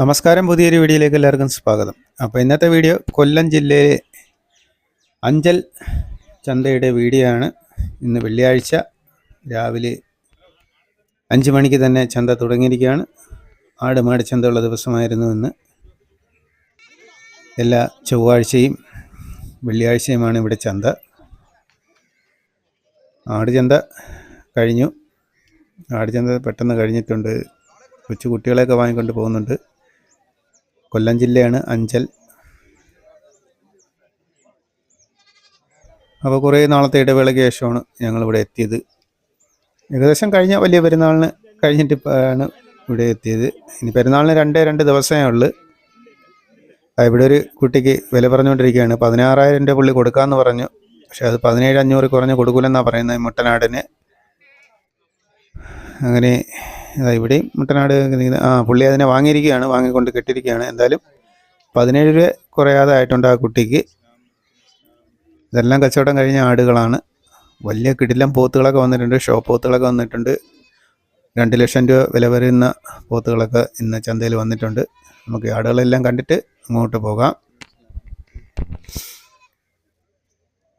നമസ്കാരം പുതിയൊരു വീഡിയോയിലേക്ക് എല്ലാവർക്കും സ്വാഗതം. അപ്പോൾ ഇന്നത്തെ വീഡിയോ കൊല്ലം ജില്ലയിലെ അഞ്ചൽ ചന്തയുടെ വീഡിയോ ആണ്. ഇന്ന് വെള്ളിയാഴ്ച രാവിലെ അഞ്ച് മണിക്ക് തന്നെ ചന്ത തുടങ്ങിയിരിക്കുകയാണ്. ആട് മാട് ചന്തയുള്ള ദിവസമായിരുന്നു ഇന്ന്. എല്ലാ ചൊവ്വാഴ്ചയും വെള്ളിയാഴ്ചയുമാണ് ഇവിടെ ചന്ത. ആട് ചന്ത കഴിഞ്ഞു. ആട് ചന്ത പെട്ടെന്ന് കഴിഞ്ഞിട്ടുണ്ട്. കൊച്ചു കുട്ടികളെയൊക്കെ വാങ്ങിക്കൊണ്ട് പോകുന്നുണ്ട്. കൊല്ലം ജില്ലയാണ് അഞ്ചൽ. അപ്പോൾ കുറേ നാളത്തെ ഇടവേളയ്ക്ക് ശേഷമാണ് ഞങ്ങളിവിടെ എത്തിയത്. ഏകദേശം കഴിഞ്ഞ വലിയ പെരുന്നാളിന് കഴിഞ്ഞിട്ട് ആണ് ഇവിടെ എത്തിയത്. ഇനി പെരുന്നാളിന് രണ്ടേ രണ്ട് ദിവസമേ ഉള്ളൂ. ഇവിടെ ഒരു കുട്ടിക്ക് വില പറഞ്ഞുകൊണ്ടിരിക്കുകയാണ്. പതിനാറായിരം രൂപ പുള്ളി കൊടുക്കാമെന്ന് പറഞ്ഞു. പക്ഷെ അത് പതിനേഴ് അഞ്ഞൂറ് കുറഞ്ഞ് കൊടുക്കില്ലെന്നാണ് പറയുന്നത് മുട്ടനാടിന്. അങ്ങനെ ഇതാ ഇവിടെയും മുട്ടനാട് ആ പുള്ളി അതിനെ വാങ്ങിയിരിക്കുകയാണ് വാങ്ങിക്കൊണ്ട് കെട്ടിരിക്കുകയാണ് എന്തായാലും പതിനേഴ് രൂപ കുറയാതെ ആയിട്ടുണ്ട് ആ കുട്ടിക്ക്. ഇതെല്ലാം കച്ചവടം കഴിഞ്ഞ ആടുകളാണ്. വലിയ കിടിലം പോത്തുകളൊക്കെ വന്നിട്ടുണ്ട് ഷോ പോത്തുകളൊക്കെ വന്നിട്ടുണ്ട്. രണ്ട് ലക്ഷം രൂപ വില വരുന്ന പോത്തുകളൊക്കെ ഇന്ന് ചന്തയിൽ വന്നിട്ടുണ്ട്. നമുക്ക് ആടുകളെല്ലാം കണ്ടിട്ട് അങ്ങോട്ട് പോകാം.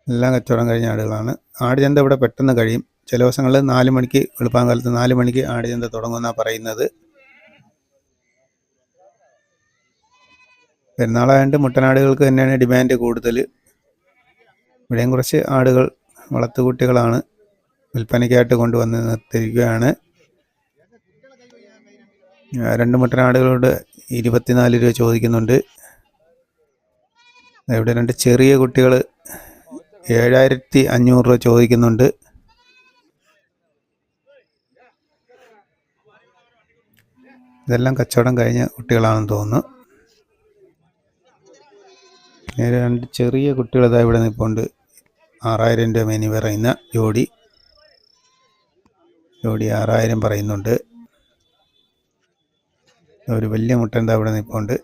എല്ലാം കച്ചവടം കഴിഞ്ഞ ആടുകളാണ്. ആട് ചന്ത ഇവിടെ പെട്ടെന്ന് കഴിയും. ചില ദിവസങ്ങളിൽ നാല് മണിക്ക് വെളുപ്പാങ്കാലത്ത് നാല് മണിക്ക് ആടുചന്ത തുടങ്ങുമെന്നാണ് പറയുന്നത്. പെരുന്നാളായതുകൊണ്ട് മുട്ടനാടുകൾക്ക് തന്നെയാണ് ഡിമാൻഡ് കൂടുതൽ. ഇവിടെയും കുറച്ച് ആടുകൾ വളർത്തുകുട്ടികളാണ് വിൽപ്പനയ്ക്കായിട്ട് കൊണ്ടുവന്ന് നിർത്തിയിരിക്കുകയാണ്. രണ്ട് മുട്ടനാടുകളോട് ഇരുപത്തിനാല് രൂപ ചോദിക്കുന്നുണ്ട്. ഇവിടെ രണ്ട് ചെറിയ കുട്ടികൾ ഏഴായിരത്തി അഞ്ഞൂറ് രൂപ ചോദിക്കുന്നുണ്ട്. ഇതെല്ലാം കച്ചവടം കഴിഞ്ഞ കുട്ടികളാണെന്ന് തോന്നുന്നു. നേരെ രണ്ട് ചെറിയ കുട്ടികളതാ ഇവിടെ നിൽപ്പുണ്ട് ആറായിരം രൂപ മേനി പറയുന്ന ജോഡി. ജോഡി ആറായിരം പറയുന്നുണ്ട്. ഒരു വലിയ മുട്ട എന്താ ഇവിടെ നിൽപ്പുണ്ട്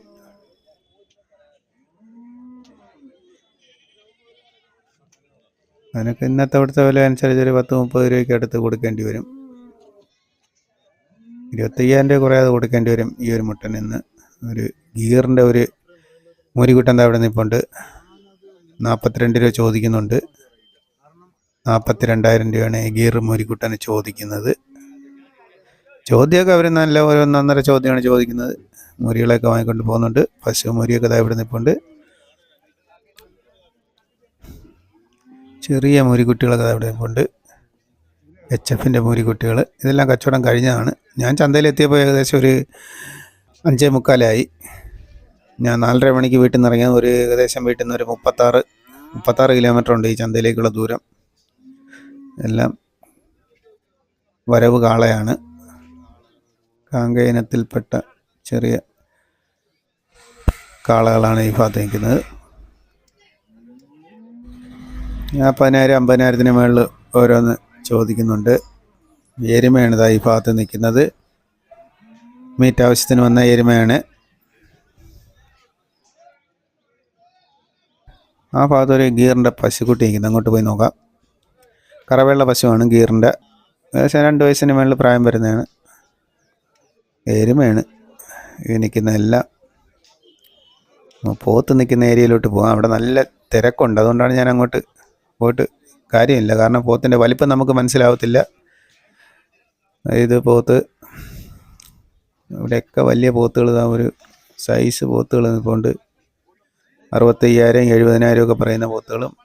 അതിനൊക്കെ ഇന്നത്തെ അവിടുത്തെ വില അനുസരിച്ച് ഒരു പത്ത് മുപ്പത് രൂപയ്ക്ക് അടുത്ത് കൊടുക്കേണ്ടി വരും. ഇരുപത്തയ്യായിരം രൂപ കുറയാതെ കൊടുക്കേണ്ടി വരും ഈ ഒരു മുട്ടൻ ഇന്ന്. ഒരു ഗീറിന്റെ ഒരു മൂരിക്കുട്ടൻ ഇവിടെ നിൽപ്പുണ്ട് നാൽപ്പത്തിരണ്ട് രൂപ ചോദിക്കുന്നുണ്ട്. നാൽപ്പത്തി രണ്ടായിരം രൂപയാണ് ഗീർ മുരിക്കുട്ടന് ചോദിക്കുന്നത്. ചോദ്യമൊക്കെ അവർ നല്ല ഒരു ഒന്നൊന്നര ചോദ്യമാണ് ചോദിക്കുന്നത്. മുരികളൊക്കെ വാങ്ങിക്കൊണ്ട് പോകുന്നുണ്ട്. പശു മുരിയൊക്കെ ഇതാ ഇവിടെ നിൽപ്പുണ്ട് ചെറിയ മുരിക്കുട്ടികളൊക്കെ അവിടെ നിൽപ്പുണ്ട് എച്ച് എഫിന്റെ മൂരിക്കുട്ടികൾ ഇതെല്ലാം കച്ചവടം കഴിഞ്ഞതാണ്. ഞാൻ ചന്തയിലെത്തിയപ്പോൾ ഏകദേശം ഒരു അഞ്ചേ മുക്കാലായി. ഞാൻ നാലര മണിക്ക് വീട്ടിൽ നിന്ന് ഇറങ്ങിയത് ഒരു ഏകദേശം വീട്ടിൽ നിന്ന് ഒരു മുപ്പത്താറ് മുപ്പത്താറ് കിലോമീറ്റർ ഉണ്ട് ഈ ചന്തയിലേക്കുള്ള ദൂരം. എല്ലാം വരവ് കാളയാണ്. കാങ്ക ഇനത്തിൽപ്പെട്ട ചെറിയ കാളകളാണ് ഈ ഭാഗത്ത് നിൽക്കുന്നത്. പതിനായിരം അമ്പതിനായിരത്തിന് മുകളിൽ ഓരോന്ന് ചോദിക്കുന്നുണ്ട്. എരുമയാണ് ഇതാ ഈ ഭാഗത്ത് നിൽക്കുന്നത്. മീറ്റ് ആവശ്യത്തിന് വന്ന എരുമയാണ്. ആ ഭാഗത്ത് ഒരു ഗീറിന്റെ പശുക്കുട്ടി നിൽക്കുന്നത് അങ്ങോട്ട് പോയി നോക്കാം. കറവെള്ള പശുവാണ് ഗീറിന്റെ ഏകദേശം രണ്ട് വയസ്സിന് മുകളിൽ പ്രായം വരുന്നതാണ്. എരുമയാണ്. ഈ നിൽക്കുന്ന എല്ലാം പോത്ത് നിൽക്കുന്ന ഏരിയയിലോട്ട് പോകാം. അവിടെ നല്ല തിരക്കുണ്ട്. അതുകൊണ്ടാണ് ഞാൻ അങ്ങോട്ട് പോയിട്ട് കാര്യമില്ല. കാരണം പോത്തിന്റെ വലിപ്പം നമുക്ക് മനസ്സിലാവത്തില്ല. ഇത് പോത്ത് ഇവിടെയൊക്കെ വലിയ പോത്തുകൾ ഒരു സൈസ് പോത്തുകൾ നിൽപ്പുണ്ട് അറുപത്തയ്യായിരം എഴുപതിനായിരം ഒക്കെ പറയുന്ന പോത്തുകളും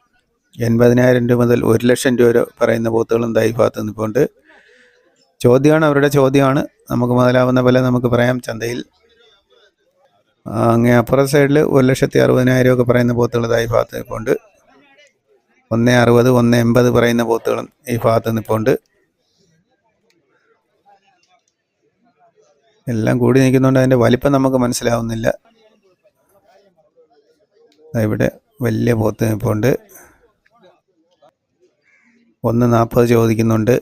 എൺപതിനായിരം രൂപ മുതൽ ഒരു ലക്ഷം രൂപ വരെ പറയുന്ന പോത്തുകളും ദൈഭാഗത്ത് നിൽപ്പുണ്ട്. ചോദ്യമാണ് അവരുടെ ചോദ്യമാണ്. നമുക്ക് മുതലാവുന്ന പോലെ നമുക്ക് പറയാം. ചന്തയിൽ അങ്ങനെ അങ്ങേ അപ്പുറ സൈഡിൽ ഒരു ലക്ഷത്തി അറുപതിനായിരം ഒക്കെ പറയുന്ന പോത്തുകൾ ദൈഭാഗത്ത് നിൽപ്പുണ്ട്. ഒന്ന് അറുപത് ഒന്ന് എൺപത് പറയുന്ന പോത്തുകളും ഈ ഭാഗത്ത് നിൽപ്പുണ്ട് എല്ലാം കൂടി നിൽക്കുന്നുണ്ട് അതിന്റെ വലിപ്പം നമുക്ക് മനസ്സിലാവുന്നില്ല. ഇവിടെ വലിയ പോത്ത് നിൽപ്പുണ്ട് ഒന്ന് നാൽപ്പത് ചോദിക്കുന്നുണ്ട്.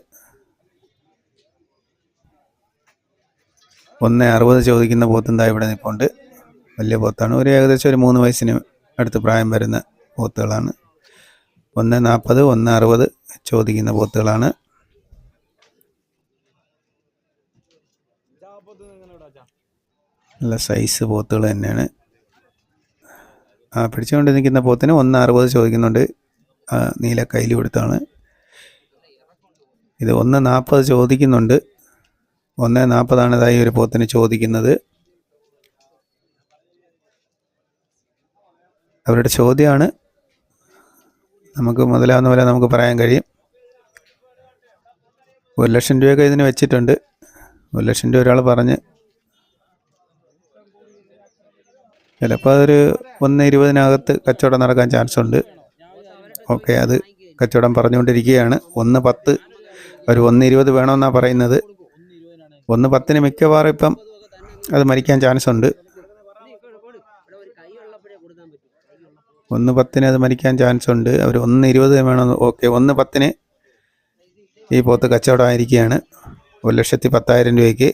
ഒന്ന് അറുപത് ചോദിക്കുന്ന പോത്തും ഇവിടെ നിൽപ്പുണ്ട് വലിയ പോത്താണ്. ഒരു ഏകദേശം ഒരു മൂന്ന് വയസ്സിന് അടുത്ത് പ്രായം വരുന്ന പോത്തുകളാണ്. ഒന്ന് നാൽപ്പത് ഒന്ന് അറുപത് ചോദിക്കുന്ന പോത്തുകളാണ് നല്ല സൈസ് പോത്തുകൾ തന്നെയാണ്. ആ പിടിച്ചുകൊണ്ട് നിൽക്കുന്ന പോത്തിന് ഒന്ന് അറുപത് ചോദിക്കുന്നുണ്ട്. നീല കയ്യിൽ കൊടുത്താണ്. ഇത് ഒന്ന് നാൽപ്പത് ചോദിക്കുന്നുണ്ട്. ഒന്ന് നാൽപ്പതാണ് ഇതായി ഒരു പോത്തിന് ചോദിക്കുന്നത്. അവരുടെ ചോദ്യമാണ് നമുക്ക് മുതലാവുന്ന പോലെ നമുക്ക് പറയാൻ കഴിയും. ഒരു ലക്ഷം രൂപയൊക്കെ ഇതിന് വെച്ചിട്ടുണ്ട്. ഒരു ലക്ഷം രൂപ ഒരാൾ പറഞ്ഞ് ചിലപ്പോൾ അതൊരു ഒന്ന് ഇരുപതിനകത്ത് കച്ചവടം നടക്കാൻ ചാൻസ് ഉണ്ട്. ഓക്കെ അത് കച്ചവടം പറഞ്ഞുകൊണ്ടിരിക്കുകയാണ്. ഒന്ന് പത്ത് ഒരു ഒന്ന് ഇരുപത് വേണമെന്നാണ് പറയുന്നത്. ഒന്ന് പത്തിന് മിക്കവാറും ഇപ്പം അത് മരിക്കാൻ ചാൻസ് ഉണ്ട്. ഒന്ന് പത്തിന് അത് മരിക്കാൻ ചാൻസ് ഉണ്ട്. അവർ ഒന്ന് ഇരുപത് വേണമെന്ന് ഓക്കെ ഒന്ന് പത്തിന് ഈ പോത്ത് കച്ചവടമായിരിക്കുകയാണ് ഒരു ലക്ഷത്തി പത്തായിരം രൂപയ്ക്ക്.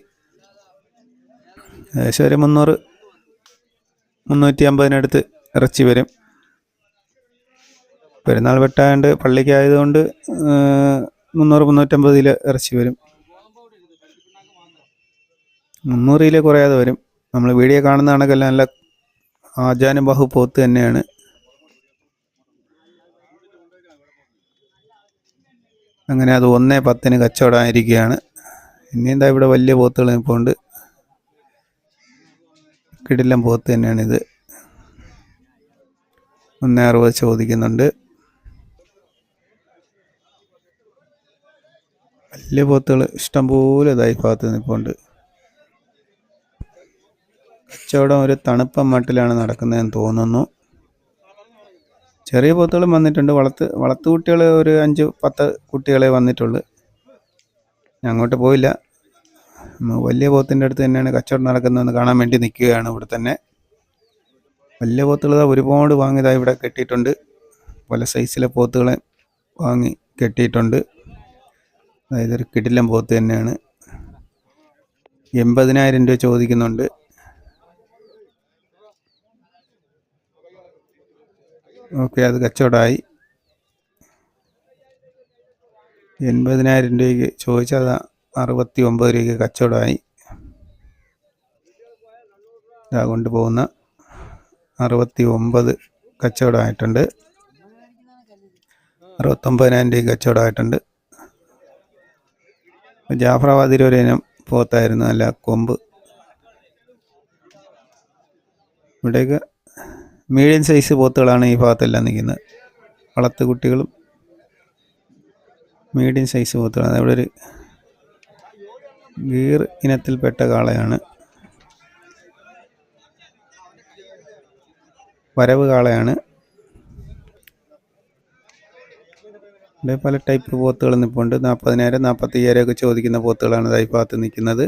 ഏകദേശം ഒരു മുന്നൂറ് മുന്നൂറ്റി അമ്പതിനടുത്ത് ഇറച്ചി വരും. പെരുന്നാൾ വെട്ടാണ്ട് പള്ളിക്കായതുകൊണ്ട് മുന്നൂറ് മുന്നൂറ്റമ്പതിൽ ഇറച്ചി വരും. മുന്നൂറ് കിലോ കുറയാതെ വരും. നമ്മൾ വീഡിയോ കാണുന്ന കണക്കല്ല നല്ല ആജാനുബാഹു പോത്ത് തന്നെയാണ്. അങ്ങനെ അത് ഒന്നേ പത്തിന് കച്ചവടമായിരിക്കുകയാണ്. ഇനി എന്താ ഇവിടെ വലിയ പോത്തുകൾ ഉണ്ട്. കിടിലം പോത്ത് തന്നെയാണിത്. ഒന്നേ അറുപത് ചോദിക്കുന്നുണ്ട്. വലിയ പോത്തുകൾ ഇഷ്ടംപോലെ ഇതായി ഭാഗത്ത് നിൽപ്പുണ്ട്. കച്ചവടം ഒരു തണുപ്പ മട്ടിലാണ് നടക്കുന്നതെന്ന് തോന്നുന്നു. ചെറിയ പോത്തുകളും വന്നിട്ടുണ്ട്. വളർത്ത് വളർത്തു കുട്ടികൾ ഒരു അഞ്ച് പത്ത് കുട്ടികളെ വന്നിട്ടുള്ളൂ. ഞാൻ അങ്ങോട്ട് പോയില്ല. വലിയ പോത്തിന്റെ അടുത്ത് തന്നെയാണ് കച്ചവടം നടക്കുന്നതെന്ന് കാണാൻ വേണ്ടി നിൽക്കുകയാണ് ഇവിടെ തന്നെ. വലിയ പോത്തുകൾ ഒരുപാട് വാങ്ങിയതായി ഇവിടെ കെട്ടിയിട്ടുണ്ട്. പല സൈസിലെ പോത്തുകളെ വാങ്ങി കെട്ടിയിട്ടുണ്ട്. അതായത് ഒരു കിടിലം പോത്ത് തന്നെയാണ്. എൺപതിനായിരം രൂപ ചോദിക്കുന്നുണ്ട്. ഓക്കെ അത് കച്ചവടമായി. എൺപതിനായിരം രൂപയ്ക്ക് ചോദിച്ചാൽ അത് അറുപത്തി ഒമ്പത് രൂപയ്ക്ക് കച്ചവടമായി. ഇതാ കൊണ്ടുപോകുന്ന അറുപത്തി ഒമ്പത് കച്ചവടമായിട്ടുണ്ട്. അറുപത്തൊമ്പതിനായിരം രൂപയ്ക്ക് കച്ചവടമായിട്ടുണ്ട്. ജാഫറാബാദിൽ ഒരു ഇനം പോത്തായിരുന്നു അല്ല കൊമ്പ്. ഇവിടെയൊക്കെ മീഡിയം സൈസ് പോത്തുകളാണ് ഈ ഭാഗത്തെല്ലാം നിൽക്കുന്നത്. വളർത്തു കുട്ടികളും മീഡിയം സൈസ് പോത്തുകളാണ്. ഇവിടെ ഒരു ഗീർ ഇനത്തിൽപ്പെട്ട കാളയാണ്. വരവ് കാളയാണ്. ഇവിടെ പല ടൈപ്പ് പോത്തുകൾ നിൽപ്പുണ്ട് നാൽപ്പതിനായിരം നാൽപ്പത്തയ്യായിരം ഒക്കെ ചോദിക്കുന്ന പോത്തുകളാണ് ഭാഗത്ത് നിൽക്കുന്നത്.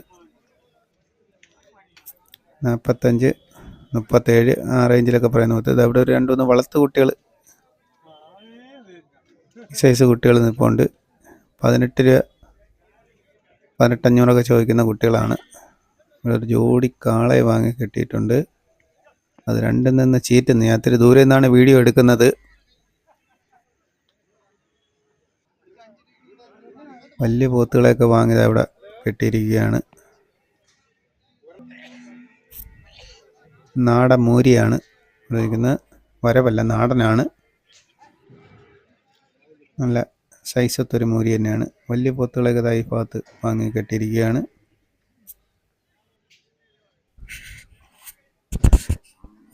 നാൽപ്പത്തഞ്ച് മുപ്പത്തേഴ് ആ റേഞ്ചിലൊക്കെ പറയുന്ന മൊത്തം അവിടെ ഒരു രണ്ട് മൂന്ന് വളർത്തു കുട്ടികൾ സൈസ് കുട്ടികൾ നിൽപ്പുണ്ട് പതിനെട്ട് രൂപ പതിനെട്ടഞ്ഞൂറൊക്കെ ചോദിക്കുന്ന കുട്ടികളാണ്. ഇവിടെ ഒരു ജോഡി കാളയെ വാങ്ങി കിട്ടിയിട്ടുണ്ട്. അത് രണ്ടിൽ നിന്ന് ചീറ്റുന്നു ഞാൻ ഇത്തിരി ദൂരെ നിന്നാണ് വീഡിയോ എടുക്കുന്നത്. വലിയ പോത്തുകളെയൊക്കെ വാങ്ങിയത് അവിടെ കെട്ടിയിരിക്കുകയാണ്. നാടൻ മൂരിയാണ് ഉപയോഗിക്കുന്നത് വരവല്ല നാടനാണ്. നല്ല സൈസത്തൊരു മൂരി തന്നെയാണ്. വലിയ പൊത്തുകളൊക്കെ തായി ഭാഗത്ത് വാങ്ങി കെട്ടിയിരിക്കുകയാണ്.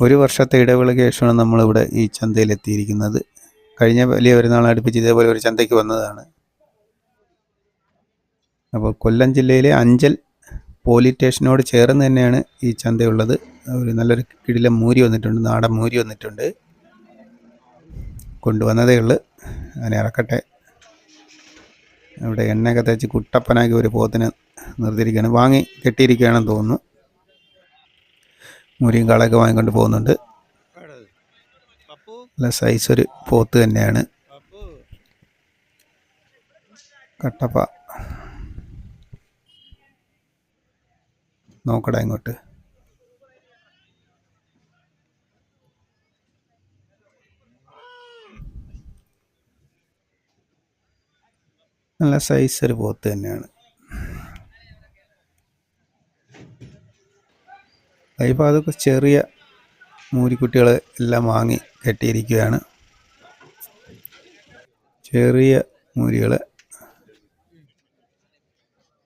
ഒരു വർഷത്തെ ഇടവേളയ്ക്ക് ശേഷമാണ് നമ്മളിവിടെ ഈ ചന്തയിൽ എത്തിയിരിക്കുന്നത് കഴിഞ്ഞ വലിയ പെരുന്നാൾ അടുപ്പിച്ച് ഇതേപോലെ ഒരു ചന്തയ്ക്ക് വന്നതാണ്. അപ്പോൾ കൊല്ലം ജില്ലയിലെ അഞ്ചൽ പോലീസ് സ്റ്റേഷനോട് ചേർന്ന് തന്നെയാണ് ഈ ചന്തയുള്ളത്. ഒരു നല്ലൊരു കിടിലം മൂരി വന്നിട്ടുണ്ട് നാടൻ മൂരി വന്നിട്ടുണ്ട്. കൊണ്ടുവന്നതേ ഉള്ളു. അതിനെ ഇറക്കട്ടെ ഇവിടെ എണ്ണയൊക്കെ തേച്ച് കുട്ടപ്പനാക്കി ഒരു പോത്തിന് നിർത്തിയിരിക്കുകയാണ്. വാങ്ങി കെട്ടിയിരിക്കുകയാണെന്ന് തോന്നുന്നു. മുരിയും കാളൊക്കെ വാങ്ങിക്കൊണ്ട് പോകുന്നുണ്ട്. നല്ല സൈസ് ഒരു പോത്ത് തന്നെയാണ്. കട്ടപ്പ. നോക്കടാ ഇങ്ങോട്ട്. നല്ല സൈസ് ഒരു പോത്ത് തന്നെയാണ്. ഇപ്പോൾ അതൊക്കെ ചെറിയ മൂരിക്കുട്ടികൾ എല്ലാം വാങ്ങി കെട്ടിയിരിക്കുകയാണ്. ചെറിയ മൂരികൾ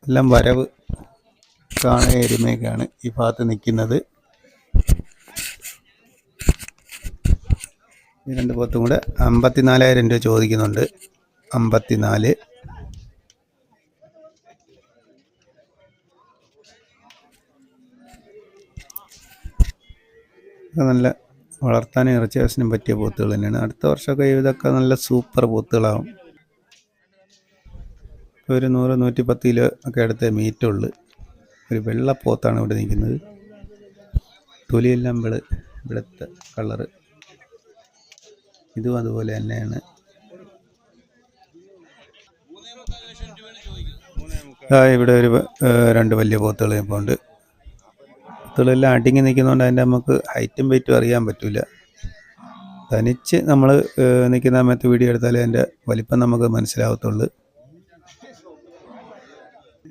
എല്ലാം വരവ് കാണ ഈ ഭാഗത്ത് നിൽക്കുന്നത്. ഈ രണ്ട് പോത്തും കൂടെ അമ്പത്തിനാലായിരം രൂപ ചോദിക്കുന്നുണ്ട്. അമ്പത്തിനാല്. നല്ല വളർത്താനും ഇറച്ചി ആവശ്യത്തിനും പറ്റിയ പോത്തുകൾ തന്നെയാണ്. അടുത്ത വർഷമൊക്കെ ഇതൊക്കെ നല്ല സൂപ്പർ പോത്തുകളാവും. ഒരു നൂറ് നൂറ്റി പത്ത് കിലോ ഒക്കെ അടുത്ത മീറ്റുള്ളു ഒരു വെള്ളപ്പോത്താണ് ഇവിടെ നിൽക്കുന്നത്. തൊലിയെല്ലാം വെൾ വെളുത്ത കളറ് ഇതും അതുപോലെ തന്നെയാണ്. ഇവിടെ ഒരു രണ്ട് വലിയ പോത്തുകൾ ഇപ്പോൾ ഉണ്ട്. പോത്തുകളെല്ലാം അടിങ്ങി നിൽക്കുന്നതുകൊണ്ട് അതിന്റെ നമുക്ക് ഹൈറ്റും വെയിറ്റും അറിയാൻ പറ്റില്ല തനിച്ച് നമ്മൾ നിൽക്കുന്ന സമയത്ത് വീഡിയോ എടുത്താലേ അതിന്റെ വലിപ്പം നമുക്ക് മനസ്സിലാവത്തുള്ളൂ.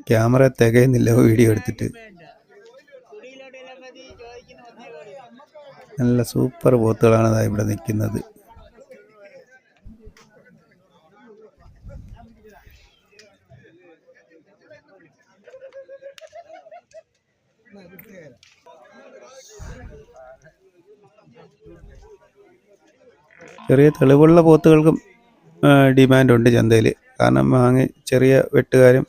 ക്യാമറ തികയുന്നില്ല വീഡിയോ എടുത്തിട്ട്. നല്ല സൂപ്പർ പോത്തുകളാണ് ഇവിടെ നിൽക്കുന്നത്. ചെറിയ തെളിവുള്ള പോത്തുകൾക്കും ഡിമാൻഡുണ്ട് ചന്തയിൽ കാരണം വാങ്ങി ചെറിയ വെട്ടുകാരും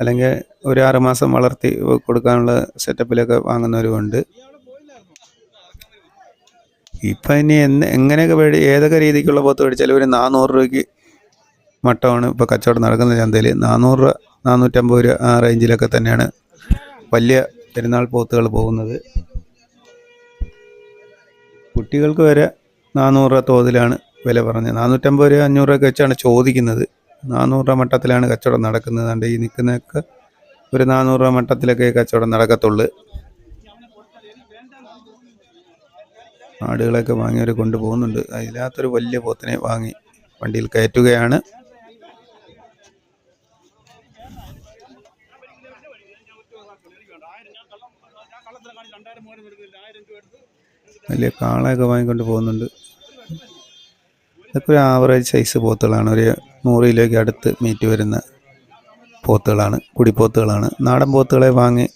അല്ലെങ്കിൽ ഒരു ആറ് മാസം വളർത്തി കൊടുക്കാനുള്ള സെറ്റപ്പിലൊക്കെ വാങ്ങുന്നവരുമുണ്ട്. ഇപ്പം ഇനി എന്ന് എങ്ങനെയൊക്കെ മേടി ഏതൊക്കെ രീതിക്കുള്ള പോത്ത് മേടിച്ചാലും ഒരു നാനൂറ് രൂപയ്ക്ക് മട്ടമാണ് ഇപ്പോൾ കച്ചവടം നടക്കുന്ന ചന്തയിൽ നാനൂറ് രൂപ നാനൂറ്റമ്പത് രൂപ ആ റേഞ്ചിലൊക്കെ തന്നെയാണ് വലിയ പെരുന്നാൾ പോത്തുകൾ പോകുന്നത്. കുട്ടികൾക്ക് വരെ നാനൂറ് രൂപ തോതിലാണ് വില പറഞ്ഞത്. നാനൂറ്റമ്പത് രൂപ അഞ്ഞൂറ് രൂപയൊക്കെ വെച്ചാണ് ചോദിക്കുന്നത്. നാനൂറ് രൂപ മട്ടത്തിലാണ് കച്ചവടം നടക്കുന്നത്. അതുകൊണ്ട് ഈ നിൽക്കുന്നതൊക്കെ ഒരു നാനൂറ് രൂപ മട്ടത്തിലൊക്കെ കച്ചവടം നടക്കത്തുള്ളൂ. ആടുകളൊക്കെ വാങ്ങിയവർ കൊണ്ടുപോകുന്നുണ്ട്. അതിനകത്തൊരു വലിയ പോത്തിനെ വാങ്ങി വണ്ടിയിൽ കയറ്റുകയാണ്. വലിയ കാളയൊക്കെ വാങ്ങിക്കൊണ്ട് പോകുന്നുണ്ട്. ഇതൊക്കെ ഒരു ആവറേജ് സൈസ് പോത്തുകളാണ്. ഒരു നൂറ് കിലോയ്ക്ക് അടുത്ത് മീറ്റ് വരുന്ന പോത്തുകളാണ് കുടിപ്പോത്തുകളാണ് നാടൻ പോത്തുകളെ വാങ്ങി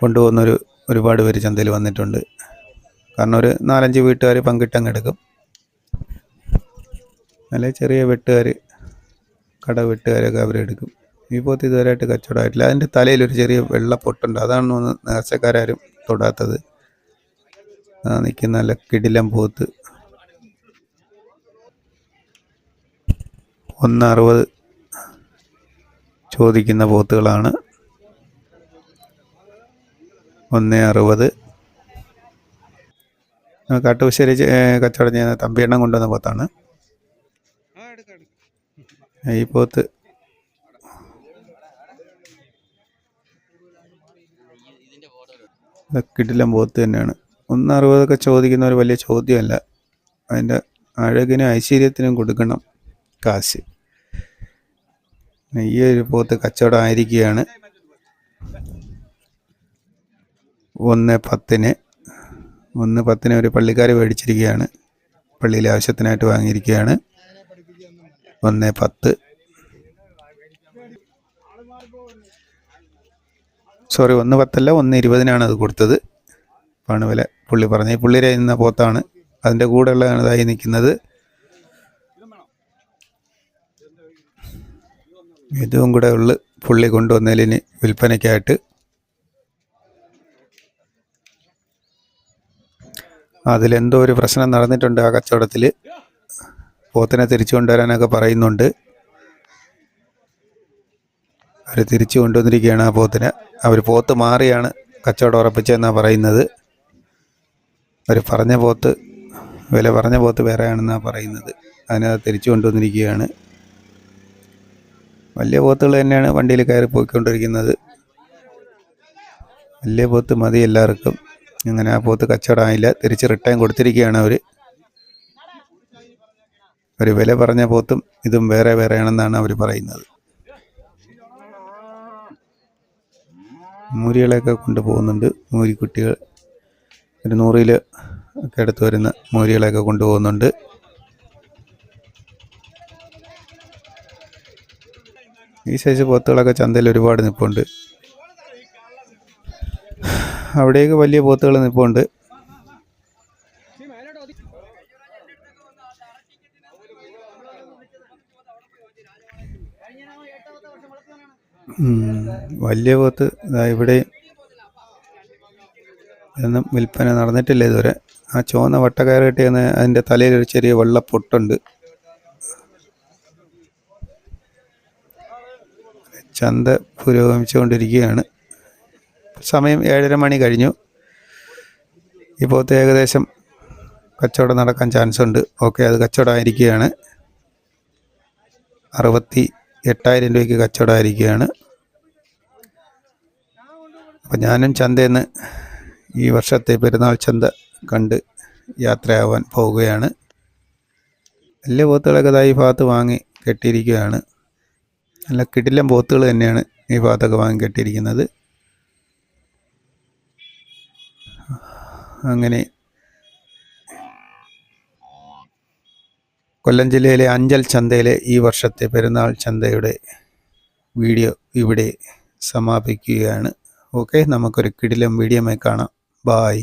കൊണ്ടുപോകുന്നൊരു ഒരുപാട് പേര് ചന്തയിൽ വന്നിട്ടുണ്ട്. കാരണം ഒരു നാലഞ്ച് വീട്ടുകാർ പങ്കിട്ടങ്ങ് എടുക്കും നല്ല ചെറിയ വെട്ടുകാർ കട വെട്ടുകാരൊക്കെ അവരെടുക്കും ഈ പോത്ത് ഇതുവരെയായിട്ട് കച്ചവടമായിട്ടില്ല. അതിന്റെ തലയിൽ ഒരു ചെറിയ വെള്ള പൊട്ടുണ്ട് അതാണ് ഒന്ന് നേർച്ചക്കാരും തൊടാത്തത്. നിൽക്കുന്ന നല്ല കിടിലം പോത്ത്. ഒന്ന് അറുപത് ചോദിക്കുന്ന പോത്തുകളാണ്. ഒന്ന് അറുപത് കാട്ടുപശ്ശേരി കച്ചവടം ചെയ്യുന്ന തമ്പിയെണ്ണം കൊണ്ടുവന്ന പോത്താണ്. ഈ പോത്ത് കിടിലം പോത്ത് തന്നെയാണ്. ഒന്ന് അറുപതൊക്കെ ചോദിക്കുന്ന ഒരു വലിയ ചോദ്യമല്ല. അതിന്റെ അഴകിനും ഐശ്വര്യത്തിനും കൊടുക്കണം കാശ്. ഈ ഒരു പോത്ത് കച്ചവടം ആയിരിക്കുകയാണ്. ഒന്ന് പത്തിന് ഒന്ന് പത്തിന് ഒരു പള്ളിക്കാർ മേടിച്ചിരിക്കുകയാണ്. പള്ളിയിലെ ആവശ്യത്തിനായിട്ട് വാങ്ങിയിരിക്കുകയാണ്. ഒന്ന് പത്ത്. സോറി ഒന്ന് പത്തല്ല ഒന്ന് ഇരുപതിനാണ് അത് കൊടുത്തത്. പണുവില പുള്ളി പറഞ്ഞു ഈ പുള്ളിയുടെ ഇന്ന പോത്താണ്. അതിന്റെ കൂടെ ഉള്ളതാണ് ഇതായി നിൽക്കുന്നത്. ഇതും കൂടെ ഉള്ളു പുള്ളി കൊണ്ടുവന്നതിന് വിൽപ്പനയ്ക്കായിട്ട്. അതിലെന്തോ ഒരു പ്രശ്നം നടന്നിട്ടുണ്ട് ആ കച്ചവടത്തിൽ പോത്തിനെ തിരിച്ചു കൊണ്ടുവരാനൊക്കെ പറയുന്നുണ്ട്. അവർ തിരിച്ചു കൊണ്ടുവന്നിരിക്കുകയാണ് ആ പോത്തിനെ. അവർ പോത്ത് മാറിയാണ് കച്ചവടം ഉറപ്പിച്ചതെന്നാണ് പറയുന്നത്. അവർ പറഞ്ഞ പോത്ത് വില പറഞ്ഞ പോത്ത് വേറെയാണെന്നാണ് പറയുന്നത്. അതിനെ തിരിച്ചു കൊണ്ടുവന്നിരിക്കുകയാണ്. വലിയ പോത്തുകൾ തന്നെയാണ് വണ്ടിയിൽ കയറി പോയിക്കൊണ്ടിരിക്കുന്നത്. വലിയ പോത്ത് മതി എല്ലാവർക്കും. അങ്ങനെ ആ പോത്ത് കച്ചവടമായില്ല. തിരിച്ച് റിട്ടേൺ കൊടുത്തിരിക്കുകയാണ് അവർ ഒരു വില പറഞ്ഞ പോത്തും ഇതും വേറെ വേറെയാണെന്നാണ് അവർ പറയുന്നത്. മൂരികളെയൊക്കെ കൊണ്ടുപോകുന്നുണ്ട്. മൂരിക്കുട്ടികൾ. ഒരു നൂറിൽ ഒക്കെ എടുത്തു വരുന്ന മൂരികളെയൊക്കെ കൊണ്ടുപോകുന്നുണ്ട്. ഈ സൈസ് പോത്തുകളൊക്കെ ചന്തയിൽ ഒരുപാട് നിൽപ്പുണ്ട് അവിടെയൊക്കെ വലിയ പോത്തുകൾ നിൽപ്പുണ്ട് വലിയ പോത്ത് ഇവിടെ ഒന്നും വിൽപ്പന നടന്നിട്ടില്ല ഇതുവരെ. ആ ചുവന്ന വട്ടക്കയർ കെട്ടിയെന്ന് അതിന്റെ തലയിൽ ഒരു ചെറിയ വെള്ള പൊട്ടുണ്ട് ചന്ത പുരോഗമിച്ചുകൊണ്ടിരിക്കുകയാണ്. സമയം ഏഴര മണി കഴിഞ്ഞു. ഇപ്പോൾ ഏകദേശം കച്ചവടം നടക്കാൻ ചാൻസ് ഉണ്ട്. ഓക്കെ അത് കച്ചവടമായിരിക്കുകയാണ്. അറുപത്തി എട്ടായിരം രൂപയ്ക്ക് കച്ചവടമായിരിക്കുകയാണ്. അപ്പം ഞാനും ചന്തയിൽ ഈ വർഷത്തെ പെരുന്നാൾ ചന്ത കണ്ട് യാത്രയാവാൻ പോവുകയാണ്. വലിയ പോത്തുകളൊക്കെ ഈ ഭാഗത്ത് വാങ്ങി കെട്ടിയിരിക്കുകയാണ്. നല്ല കിടിലം പോത്തുകൾ തന്നെയാണ് ഈ ഭാഗത്തൊക്കെ വാങ്ങി കെട്ടിയിരിക്കുന്നത് അങ്ങനെ കൊല്ലം ജില്ലയിലെ അഞ്ചൽ ചന്തയിലെ ഈ വർഷത്തെ പെരുന്നാൾ ചന്തയുടെ വീഡിയോ ഇവിടെ സമാപിക്കുകയാണ്. ഓക്കെ നമുക്കൊരു കിടിലം വീഡിയോമായി കാണാം. ബായ്.